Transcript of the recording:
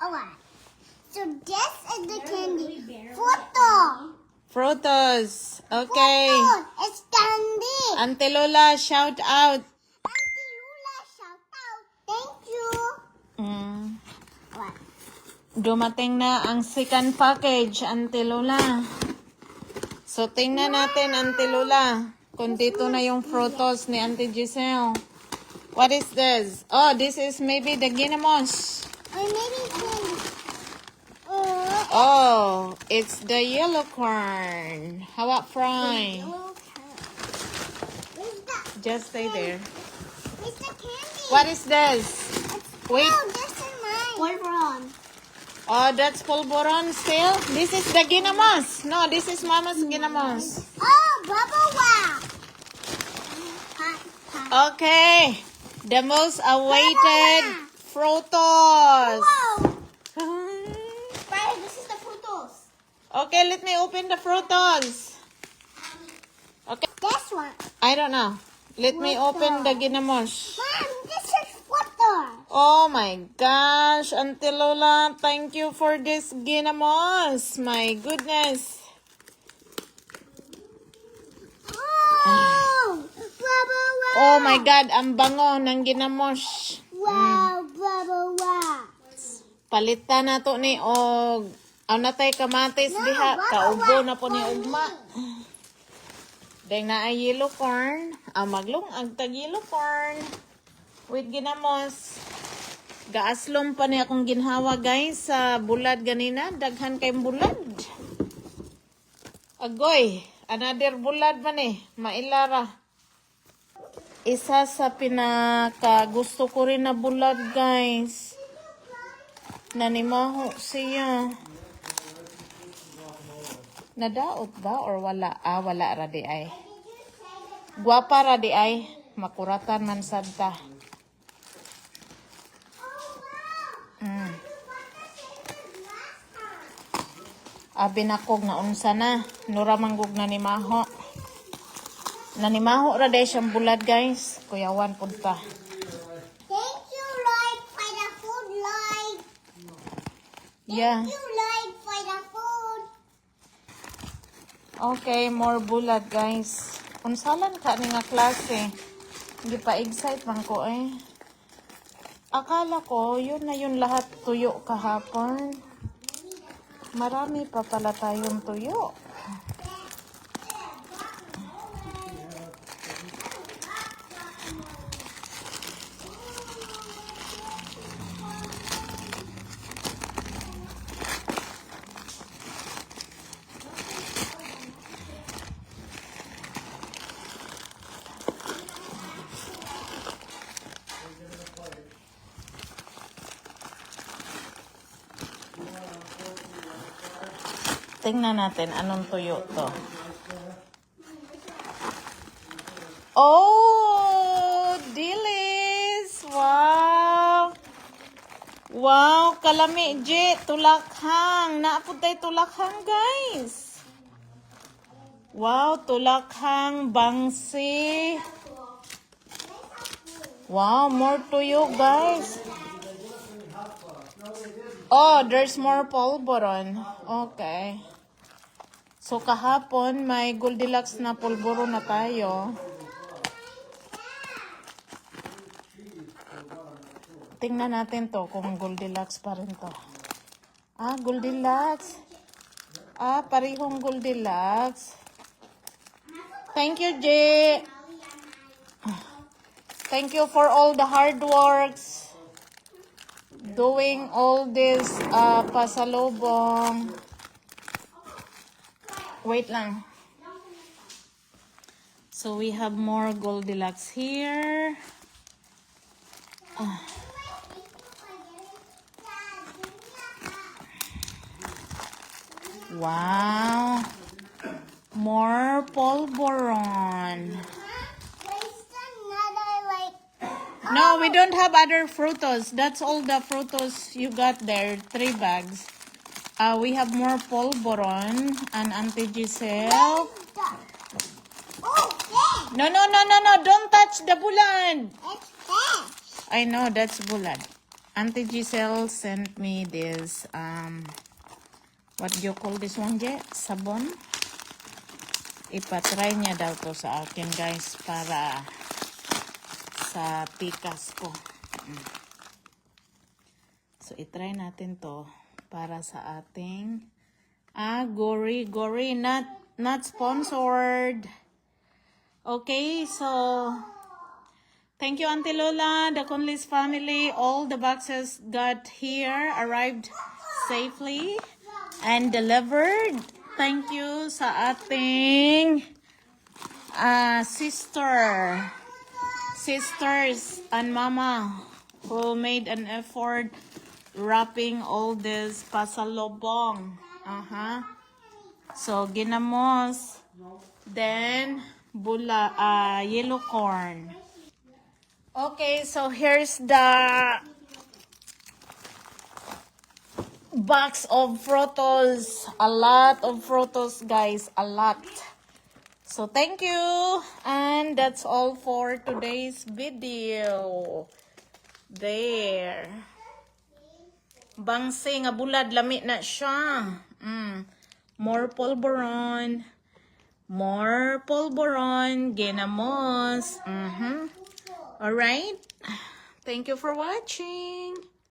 Alright. So this is the candy. Photo. Frutos. Okay. Photo. It's candy. Auntie Lola, shout out. Auntie Lula, shout out. Thank you. Mm. What? Dumating na ang second package, Auntie Lola. So, tingnan natin, Auntie Lola, kung dito na yung frutos ni Auntie Giselle. What is this? Oh, this is maybe the ginamos. Or maybe Oh, it's the yellow corn. How about frying? yellow can- Just stay there. Where's the candy? What is this? Wait. Oh, this is mine. Pulveron. Oh, that's pulveron still? This is the ginamos. No, this is Mama's ginamos. Oh, bubble wrap. Hot, hot. Okay. The most awaited frutos. Okay, let me open the frutos. Okay. This one. I don't know. Let me open the ginamos. Mom, this is frutos. Oh my gosh, Auntie Lola, thank you for this ginamos. My goodness. Oh, bubble wrap. Oh my God, ang bango ng ginamos. Wow, bubble wrap. Palitan na to ni og ano tay kamatis diha kaubo na po ni ugma. Deng na ay yellow corn. Ah, maglong ang tag yellow corn. With ginamos. Gaaslom pa ni akong ginhawa guys sa bulad ganina. Daghan kay bulad. Agoy, another bulad man eh. Mailara. Isa sa pinaka gusto ko rin na bulad guys. Nanimaho siya. Nadaot ba or wala? Ah, wala ra di ay. Guwapa ra di ay. Makuratan man sadta. Mm. Abi na kog na unsa na. Nura manggug na ni Maho. Nanimaho ra day siyang bulad guys. Kuyawan punta. Thank you, Lloyd, for the food, Lloyd. Yeah. You, Lloyd, for the food. Okay, more bulad guys. Unsalan ka ni nga klase? Hindi pa excite man ko eh. Akala ko, yun na yun lahat tuyo kahapon. Marami pa pala tayong tuyo. Tingnan natin anong tuyo to. Oh, dilis! Wow! Wow, kalami, J, tulakhang. Naapod tayo tulakhang, guys. Wow, tulakhang, bangsi. Wow, more tuyo, guys. Oh, there's more pulveron. Okay. So, kahapon, may Goldilocks na pulburo na tayo. Tingnan natin to kung Goldilocks pa rin to. Ah, Goldilocks. Ah, parihong Goldilocks. Thank you, Jay. Thank you for all the hard works. Doing all this uh, pasalubong. Wait lang. So we have more Goldilocks here. Ah. Wow. More polvoron. No, we don't have other frutos. That's all the frutos you got there. Three bags. Uh, we have more polvoron and Auntie Giselle. fish. No, no, no, no, no. Don't touch the fish. I know, that's bulad. Auntie Giselle sent me this, um, what do you call this one, Je? Sabon? Ipatry niya daw to sa akin, guys, para sa tikas ko. Mm. So, itry natin to para sa ating ah, gory, gory, not, not sponsored. Okay, so, thank you, Auntie Lola, the Conlis family. All the boxes got here, arrived safely and delivered. Thank you sa ating ah, sister, sisters and mama who made an effort wrapping all this pasalobong. Uh-huh. So, ginamos. Then, bula, ah, yellow corn. Okay, so here's the box of frutos. A lot of frutos, guys. A lot. So, thank you. And that's all for today's video. There. Bangsi nga bulad, lami na siya. Mm. More pulveron. More pulveron. Ginamos. Mm-hmm. Alright. Thank you for watching.